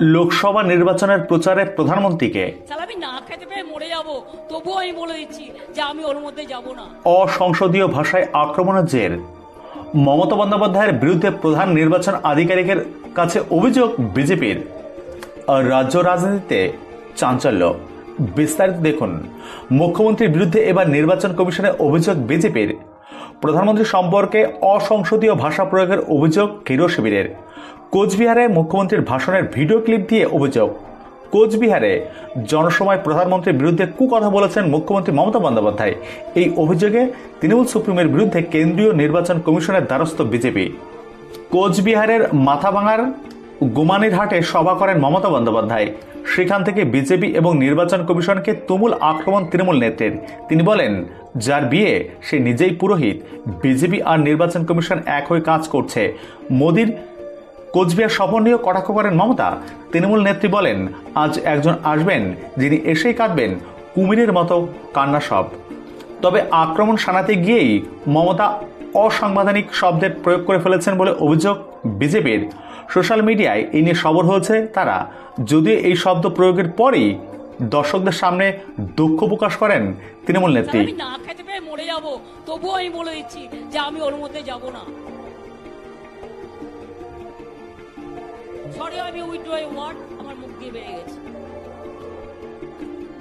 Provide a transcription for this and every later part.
লোকসভা নির্বাচনের প্রচারে প্রধানমন্ত্রীকে। অসংসদীয় ভাষায় আক্রমণের জের। মমতা বন্দ্যোপাধ্যায়ের বিরুদ্ধে প্রধান নির্বাচন আধিকারিকের কাছে অভিযোগ বিজেপির। রাজ্য রাজনীতিতে চাঞ্চল্য। বিস্তারিত দেখুন। মুখ্যমন্ত্রীর বিরুদ্ধে এবার নির্বাচন কমিশনের অভিযোগ বিজেপির। প্রধানমন্ত্রী সম্পর্কে অসংসদীয় ভাষা প্রয়োগের অভিযোগ কেরো শিবিরের। কোচবিহারে মুখ্যমন্ত্রীর ভাষণের ভিডিও ক্লিপ দিয়ে অভিযোগ। কোচবিহারে জনসময় প্রধানমন্ত্রীর বিরুদ্ধে কুকথা বলেছেন মুখ্যমন্ত্রী মমতা বন্দ্যোপাধ্যায়। এই অভিযোগে তৃণমূল সুপ্রিমের বিরুদ্ধে কেন্দ্রীয় নির্বাচন কমিশনের দ্বারস্থ বিজেপি। কোচবিহারের মাথাভাঙার গুমানিরহাটে সভা করেন মমতা বন্দ্যোপাধ্যায়। সেখান থেকে বিজেপি এবং নির্বাচন কমিশনকে তুমুল আক্রমণ তৃণমূল নেত্রীর। তিনি বলেন, যার বিয়ে সে নিজেই পুরোহিত, বিজেপি আর নির্বাচন কমিশন এক হয়ে কাজ করছে। মোদির কোচবিহার সফর নিয়েও কটাক্ষ করেন মমতা। তৃণমূল নেত্রী বলেন, আজ একজন আসবেন যিনি এসেই কাঁদবেন, কুমিরের মতো কান্না সব। তবে আক্রমণ শানাতে গিয়েই মমতা অসাংবিধানিক শব্দের প্রয়োগ করে ফেলেছেন বলে অভিযোগ বিজেপির। সোশ্যাল মিডিয়ায় এই নিয়ে সবর হয়েছে তারা। যদিও এই শব্দ প্রয়োগের পরেই দর্শকদের সামনে দুঃখ প্রকাশ করেন তৃণমূল নেত্রী। আমি না খেতে পেয়ে মরে যাব। তবুও আমি বলে দিচ্ছি যে আমি ওর মধ্যে যাব না। সরি আমি উইথড্র ওয়ার্ড আমার মুখ দিয়ে বেড়ে গেছে।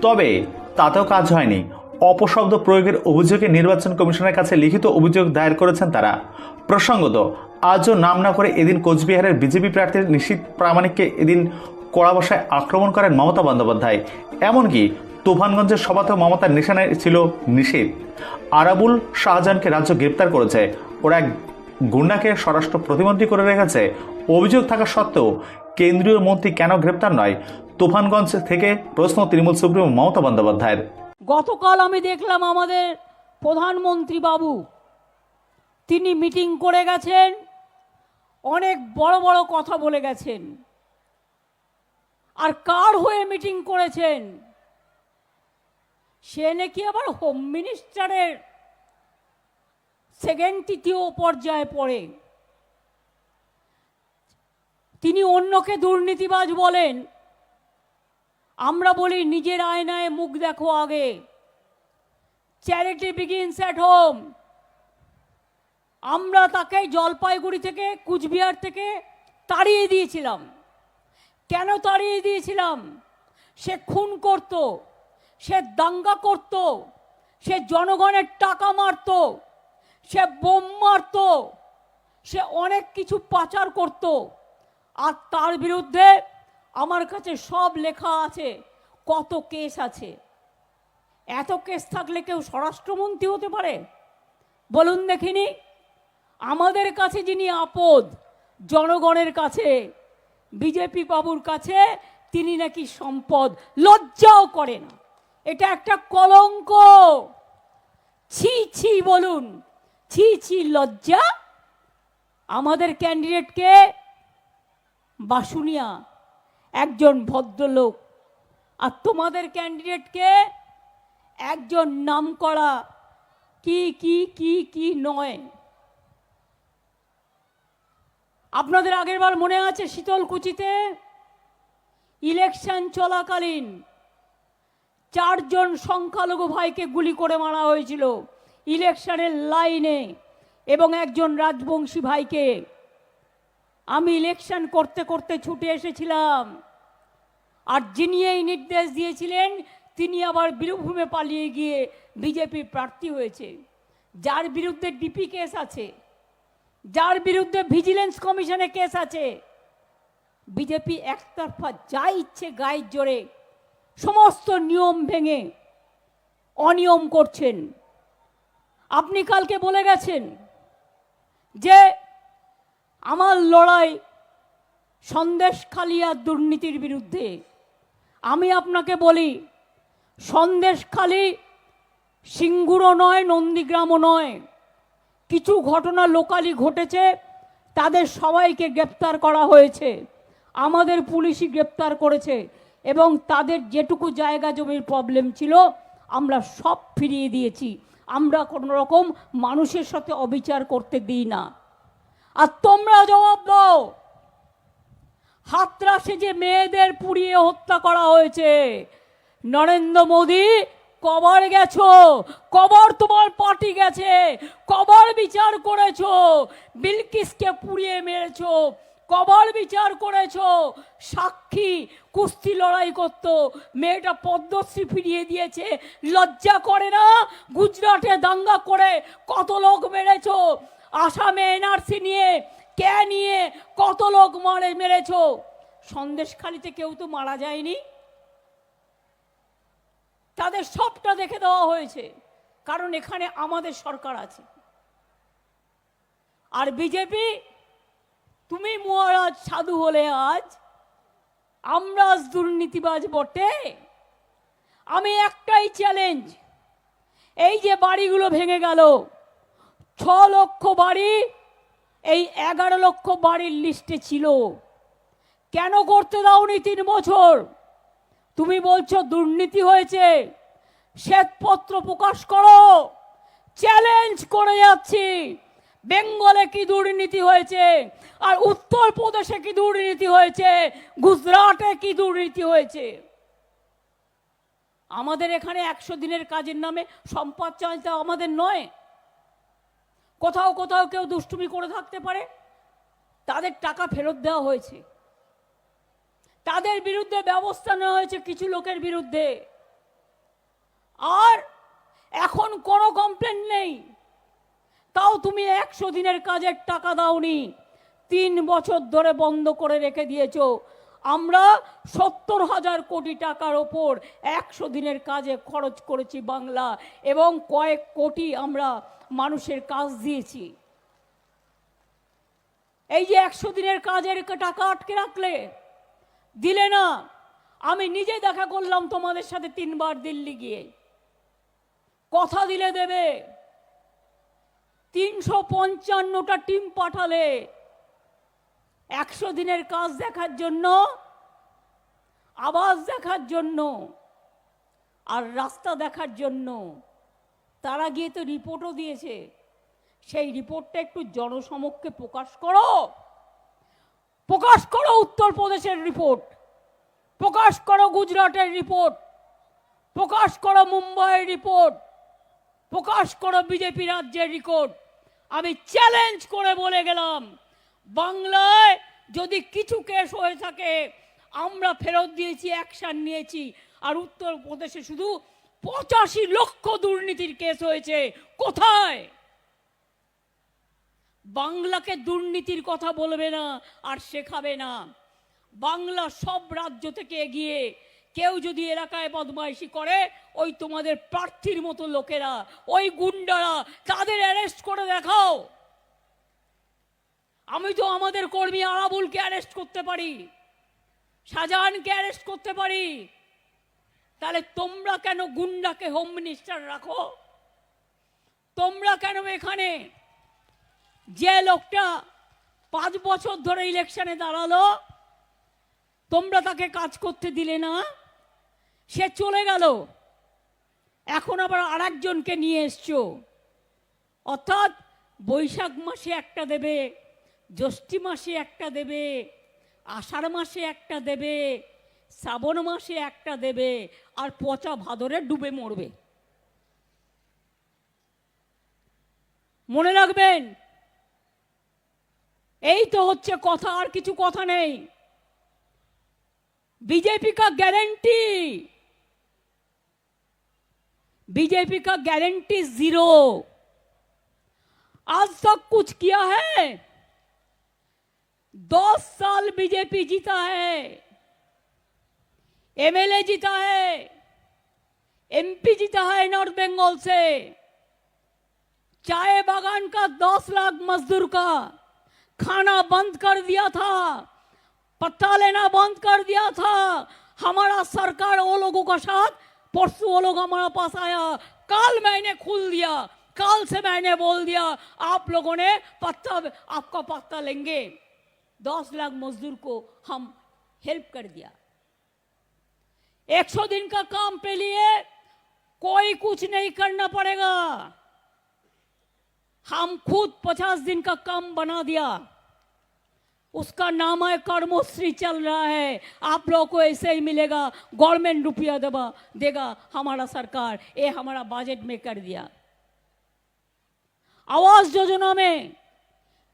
তবে তাতেও কাজ হয়নি। অপশব্দ প্রয়োগের অভিযোগে নির্বাচন কমিশনের কাছে লিখিত অভিযোগ দায়ের করেছেন তারা। প্রসঙ্গত, আজও নাম না করে এদিন কোচবিহারের বিজেপি প্রার্থী নিশীত প্রামাণিককে এদিন কড়া ভাষায় আক্রমণ করেন মমতা বন্দ্যোপাধ্যায়। এমনকি তুফানগঞ্জের সভাতেও মমতার নিশানায় ছিল নিষেধ আরাবুল শাহজাহানকে রাজ্য গ্রেপ্তার করেছে। ওরা এক গুন্ডাকে স্বরাষ্ট্র প্রতিমন্ত্রী করে রেখেছে। অভিযোগ থাকা সত্ত্বেও কেন্দ্রীয় মন্ত্রী কেন গ্রেপ্তার নয়? তুফানগঞ্জ থেকে প্রশ্ন তৃণমূল সুপ্রিমো মমতা বন্দ্যোপাধ্যায়ের। গতকাল আমি দেখলাম আমাদের প্রধানমন্ত্রী বাবু, তিনি মিটিং করে গেছেন, অনেক বড় বড় কথা বলে গেছেন। আর কার হয়ে মিটিং করেছেন? সে নাকি আবার হোম মিনিস্টারের সেকেন্ড তৃতীয় পর্যায়ে পড়ে। তিনি অন্যকে দুর্নীতিবাজ বলেন। আমরা বলি নিজের আয়নায় মুখ দেখো আগে। চ্যারিটি বিগিনস অ্যাট হোম আমরা তাকে জলপাইগুড়ি থেকে, কুচবিহার থেকে তাড়িয়ে দিয়েছিলাম। কেন তাড়িয়ে দিয়েছিলাম? সে খুন করত, সে দাঙ্গা করত, সে জনগণের টাকা মারত, সে বোম মারত, সে অনেক কিছু পাচার করত। আর তার বিরুদ্ধে আমার কাছে সব লেখা আছে। কত কেস আছে? এত কেস থাকলে কেউ স্বরাষ্ট্রমন্ত্রী হতে পারে? বলুন দেখিনি? আমাদের কাছে যিনি আপদ, জনগণের কাছে, বিজেপি বাবুর কাছে, তিনি নাকি সম্পদ। লজ্জাও করে না। এটা একটা কলঙ্ক। ছি ছি বলুন। ছি ছি লজ্জা? আমাদের ক্যান্ডিডেটকে বাসুনিয়া। একজন ভদ্রলোক। আর তোমাদের ক্যান্ডিডেটকে একজন নামকরা। কি কি কি কি নয়। আপনাদের আগের বার মনে আছে শীতলকুচিতে? ইলেকশন চলাকালীন চারজন সংখ্যালঘু ভাইকে গুলি করে মারা হয়েছিল ইলেকশনের লাইনে এবং একজন রাজবংশী ভাইকে। আমি ইলেকশন করতে করতে ছুটে এসেছিলাম। আর যিনি এই নির্দেশ দিয়েছিলেন, তিনি আবার বীরভূমে পালিয়ে গিয়ে বিজেপি প্রার্থী হয়েছে। যার বিরুদ্ধে ডিপি কেস আছে, যার বিরুদ্ধে ভিজিলেন্স কমিশনে কেস আছে, বিজেপি একতরফা যা ইচ্ছে গায়ের জোরে সমস্ত নিয়ম ভেঙে অনিয়ম করছেন। আপনি কালকে বলে গেছেন যে আমার লড়াই সন্দেশ খালিয়ার দুর্নীতির বিরুদ্ধে। আমি আপনাকে বলি, সন্দেশ খালি সিঙ্গুরও নয়, নন্দীগ্রামও নয়। কিছু ঘটনা লোকালি ঘটেছে, তাদের সবাইকে গ্রেপ্তার করা হয়েছে। আমাদের পুলিশই গ্রেপ্তার করেছে এবং তাদের যেটুকু জায়গা জমির প্রবলেম ছিল, আমরা সব ফিরিয়ে দিয়েছি। আমরা কোনো রকম মানুষের সাথে অবিচার করতে দিই না। আর তোমরা জবাব দাও। হাতরাসে যে মেয়েদের পুড়িয়ে হত্যা করা হয়েছে। নরেন্দ্র মোদী, কবার গেছো, কবর তোমার পার্টি গেছে, কবর বিচার করেছ, বিলকিসকে পুড়িয়ে মেরেছো, কবার বিচার করেছ, সাক্ষী, কুস্তি লড়াই করতো, মেয়েটা পদ্মশ্রী ফিরিয়ে দিয়েছে, লজ্জা করে না, গুজরাটে দাঙ্গা করে কত লোক মেরেছো, আসামে এনআরসি নিয়ে কে নিয়ে কত লোক মারে মেরেছো? সন্দেশখালিতে কেউ তো মারা যায়নি। তাদের সবটা দেখে দেওয়া হয়েছে, কারণ এখানে আমাদের সরকার আছে। আর বিজেপি, তুমি মহারাজ সাধু হলে আজ, আমরা আজ দুর্নীতিবাজ বটে। আমি একটাই চ্যালেঞ্জ এই যে বাড়িগুলো ভেঙে গেল, ছ লক্ষ বাড়ি এই এগারো লক্ষ বাড়ির লিস্টে ছিল। কেন করতে দাওনি তিন বছর? তুমি বলছো দুর্নীতি হয়েছে। শ্বেতপত্র প্রকাশ করো। চ্যালেঞ্জ করে যাচ্ছি। বেঙ্গলে কি দুর্নীতি হয়েছে? আর উত্তরপ্রদেশে কি দুর্নীতি হয়েছে? গুজরাটে কি দুর্নীতি হয়েছে? আমাদের এখানে একশো দিনের কাজের নামে সম্পদ চাইতে আমাদের নয়। কোথাও কোথাও কেউ দুষ্টুমি করে থাকতে পারে। তাদের টাকা ফেরত দেওয়া হয়েছে। তাদের বিরুদ্ধে ব্যবস্থা নেওয়া হয়েছে কিছু লোকের বিরুদ্ধে। আর এখন কোনো কমপ্লেন নেই। তাও তুমি একশো দিনের কাজের টাকা দাওনি। তিন বছর ধরে বন্ধ করে রেখে দিয়েছ। আমরা সত্তর হাজার কোটি টাকার ওপর একশো দিনের কাজে খরচ করেছি বাংলা এবং কয়েক কোটি আমরা মানুষের কাজ দিয়েছি। এই যে একশো দিনের কাজের টাকা আটকে রাখলে, দিলে না, আমি নিজে দেখা করলাম তোমাদের সাথে তিনবার দিল্লি গিয়ে। কথা দিলে দেবে, তিনশো পঞ্চান্নটা টিম পাঠালে একশো দিনের কাজ দেখার জন্য আবাস দেখার জন্য, আর রাস্তা দেখার জন্য। তারা গিয়ে তো রিপোর্টও দিয়েছে। সেই রিপোর্টটা একটু জনসমক্ষে প্রকাশ করো। প্রকাশ করো উত্তরপ্রদেশের রিপোর্ট। প্রকাশ করো গুজরাটের রিপোর্ট। প্রকাশ করো মুম্বাইয়ের রিপোর্ট। প্রকাশ করো বিজেপি রাজ্যের রিপোর্ট আমি চ্যালেঞ্জ করে বলে গেলাম। বাংলায় যদি কিছু কেস হয়ে থাকে, আমরা ফেরত দিয়েছি অ্যাকশন নিয়েছি, আর উত্তরপ্রদেশে শুধু পঁচাশি লক্ষ দুর্নীতির কেস হয়েছে। কোথায়? বাংলাকে দুর্নীতির কথা বলবে না আর শেখাবে না। বাংলা সব রাজ্য থেকে এগিয়ে কেউ যদি এলাকায় বদমাইশি করে, ওই তোমাদের প্রার্থীর মতো লোকেরা, ওই গুন্ডারা, তাদের অ্যারেস্ট করে দেখাও। আমি তো আমাদের কর্মী আরাবুলকে অ্যারেস্ট করতে পারি, শাহজাহানকে অ্যারেস্ট করতে পারি। তাহলে তোমরা কেন গুন্ডাকে হোম মিনিস্টার রাখো? তোমরা কেন এখানে যে লোকটা পাঁচ বছর ধরে ইলেকশনে দাঁড়াল, তোমরা তাকে কাজ করতে দিলে না? সে চলে গেল। এখন আবার আরেকজনকে নিয়ে এসছো। অর্থাৎ বৈশাখ মাসে একটা দেবে। জ্যৈষ্ঠী মাসে একটা দেবে আষাঢ় মাসে একটা দেবে শ্রাবণ মাসে একটা দেবে আর পচা ভাদরে ডুবে মরবে মনে রাখবেন এই তো হচ্ছে কথা আর কিছু কথা নেই बीजेपी का गारंटी बीजेपी का गारंटी जीरो आज तक कुछ किया है दस साल बीजेपी जीता है एमएलए जीता है एमपी जीता है नॉर्थ बंगाल से। चाय बागान का दस लाख मजदूर का खाना बंद कर दिया था, पत्ता लेना बंद कर दिया था। हमारा सरकार वो लोगों का साथ, परसों वो लोग हमारा पास आया। कल मैंने खुल दिया, कल से मैंने बोल दिया, आप लोगों ने पत्ता, आपका पत्ता लेंगे। दस लाख मजदूर को हम हेल्प कर दिया। एक सौ दिन का काम पे लिए कोई कुछ नहीं करना पड़ेगा। हम खुद पचास दिन का काम बना दिया। उसका नाम है कर्मोश्री चल रहा है। आप लोगों को ऐसे ही मिलेगा। गवर्नमेंट रुपया देगा देगा हमारा सरकार। ये हमारा बजट में कर दिया। आवास योजना में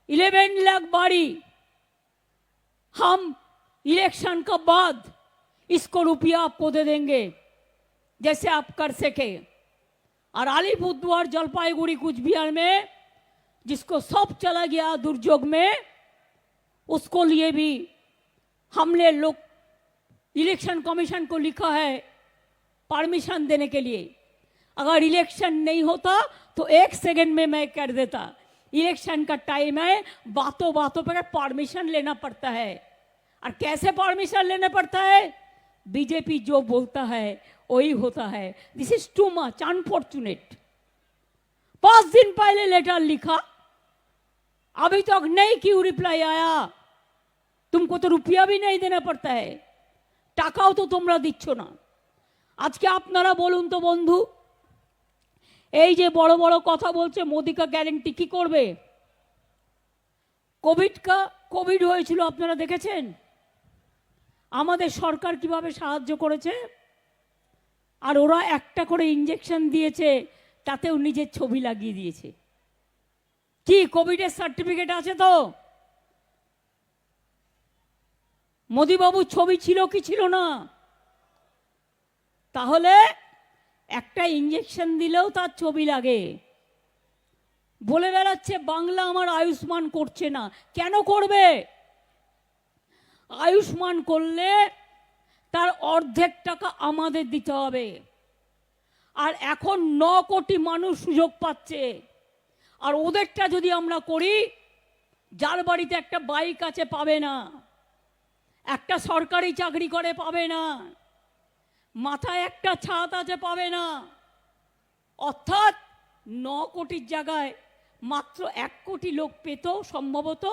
इलेवन लाख बाड़ी हम इलेक्शन का बाद इसको रुपया आपको दे देंगे, जैसे आप कर सके। और अलीपुरद्वार जलपाईगुड़ी कुछ बिहार में जिसको सब चला गया दुर्योग में, उसको लिए भी हमने लोग इलेक्शन कमीशन को लिखा है परमिशन देने के लिए। अगर इलेक्शन नहीं होता तो एक सेकंड में मैं कर देता। इलेक्शन का टाइम है बातों बातों पर परमिशन लेना पड़ता है और कैसे परमिशन लेना पड़ता है बीजेपी जो बोलता है वही होता है this is too much unfortunate पांच दिन पहले लेटर लिखा अभी तक नहीं क्यों रिप्लाई आया तुमको तो रुपया भी नहीं देना पड़ता है টাকাও তো তোমরা দিচ্ছ না আজকে আপনারা বলুন তো বন্ধু এই যে বড় বড় কথা বলছে, মোদি কা গ্যারেন্টি কি করবে? কোভিড কা কোভিড হয়েছিল, আপনারা দেখেছেন? আমাদের সরকার কীভাবে সাহায্য করেছে? আর ওরা একটা করে ইঞ্জেকশন দিয়েছে, তাতেও নিজের ছবি লাগিয়ে দিয়েছে। কি কোভিডের সার্টিফিকেট আছে তো? মোদিবাবুর ছবি ছিল কি ছিল না? তাহলে একটা ইঞ্জেকশন দিলেও তার ছবি লাগে। বলে বেড়াচ্ছে, বাংলা আমার আয়ুষ্মান করছে না। কেন করবে? আয়ুষ্মান করলে তার অর্ধেক টাকা আমাদের দিতে হবে। আর এখন ন কোটি মানুষ সুযোগ পাচ্ছে। আর ওদেরটা যদি আমরা করি, যার বাড়িতে একটা বাইক আছে পাবে না, একটা সরকারি চাকরি করে পাবে না। মাথায় একটা ছাদ আছে, পাবে না। অর্থাৎ ন কোটির জায়গায় মাত্র এক কোটি লোক পেত সম্ভবত,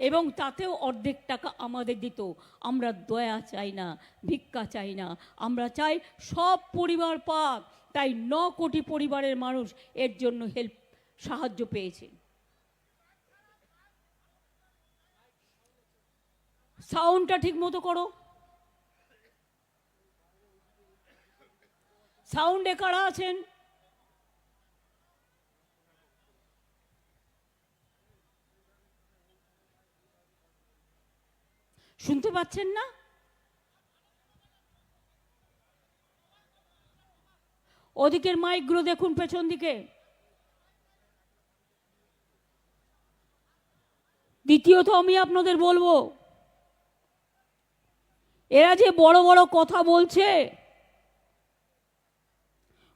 এবং তাতেও অর্ধেক টাকা আমাদের দিত। আমরা দয়া চাই না, ভিক্ষা চাই না, আমরা চাই সব পরিবার পাক। তাই ন কোটি পরিবারের মানুষ এর জন্য হেল্প, সাহায্য পেয়েছে। সাউন্ডটা ঠিক মতো করো। সাউন্ডে কারা আছেন? শুনতে পাচ্ছেন না? ওদিকের মাইকগুলো দেখুন পেছন দিকে। দ্বিতীয়ত আমি আপনাদের বলব, এরা যে বড় বড় কথা বলছে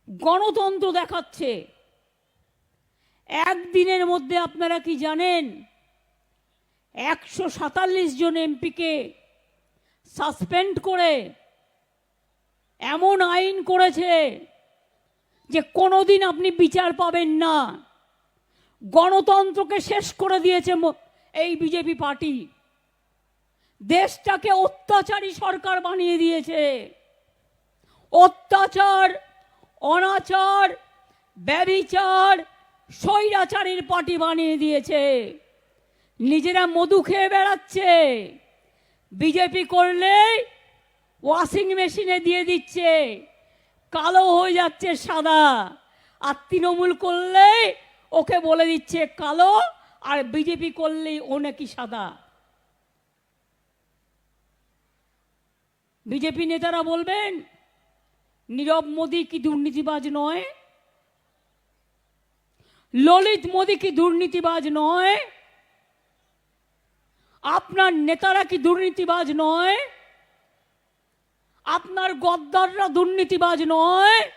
গণতন্ত্র দেখাচ্ছে। একদিনের মধ্যে আপনারা কি জানেন, একশো সাতাল্লিশ জন এমপিকে সাসপেন্ড করে, এমন আইন করেছে যে কোনোদিন আপনি বিচার পাবেন না। গণতন্ত্রকে শেষ করে দিয়েছে এই বিজেপি পার্টি। দেশটাকে অত্যাচারী সরকার বানিয়ে দিয়েছে। অত্যাচার অনাচার ব্যবিচার স্বৈরাচারীর পার্টি বানিয়ে দিয়েছে। নিজেরা মধু খেয়ে বেড়াচ্ছে। বিজেপি করলে ওয়াশিং মেশিনে দিয়ে দিচ্ছে। কালো হয়ে যাচ্ছে সাদা। আর তৃণমূল করলে ওকে বলে দিচ্ছে কালো, আর বিজেপি করলেই ও নাকি সাদা। বিজেপি নেতারা বলবেন নীরব মোদী কি দুর্নীতিবাজ নয়? ললিত মোদী কি দুর্নীতিবাজ নয়? আপনার নেতারা কি দুর্নীতিবাজ নয়? আপনার গদ্দাররা দুর্নীতিবাজ নয়?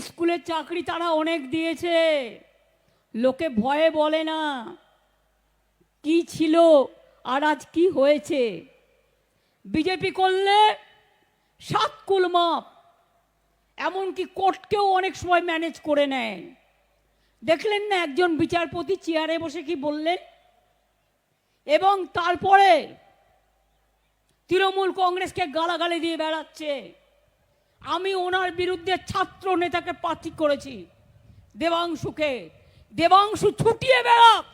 স্কুলের চাকরি তারা অনেক দিয়েছে। লোকে ভয়ে বলে না। কি ছিল আর আজ কি হয়েছে? বিজেপি করলে সাত কুল মাপ। এমনকি কোর্টকেও অনেক সময় ম্যানেজ করে নেয়। দেখলেন না একজন বিচারপতি চেয়ারে বসে কি বললেন? এবং তারপরে তৃণমূল কংগ্রেসকে গালাগালি দিয়ে বেড়াচ্ছে। আমি ওনার বিরুদ্ধে ছাত্র নেতাকে প্রার্থী করেছি। দেবাংশুকে। দেবাংশু ছুটিয়ে বেড়াক।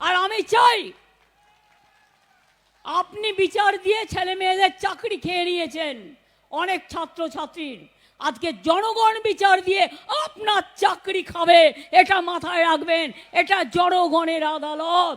আর আমি চাই আপনি বিচার দিয়ে ছেলে মেয়েদের চাকরি খেয়ে নিয়েছেন। অনেক ছাত্র ছাত্রীর আজকে জনগণ বিচার দিয়ে আপনার চাকরি খাবে, এটা মাথায় রাখবেন, এটা জনগণের আদালত।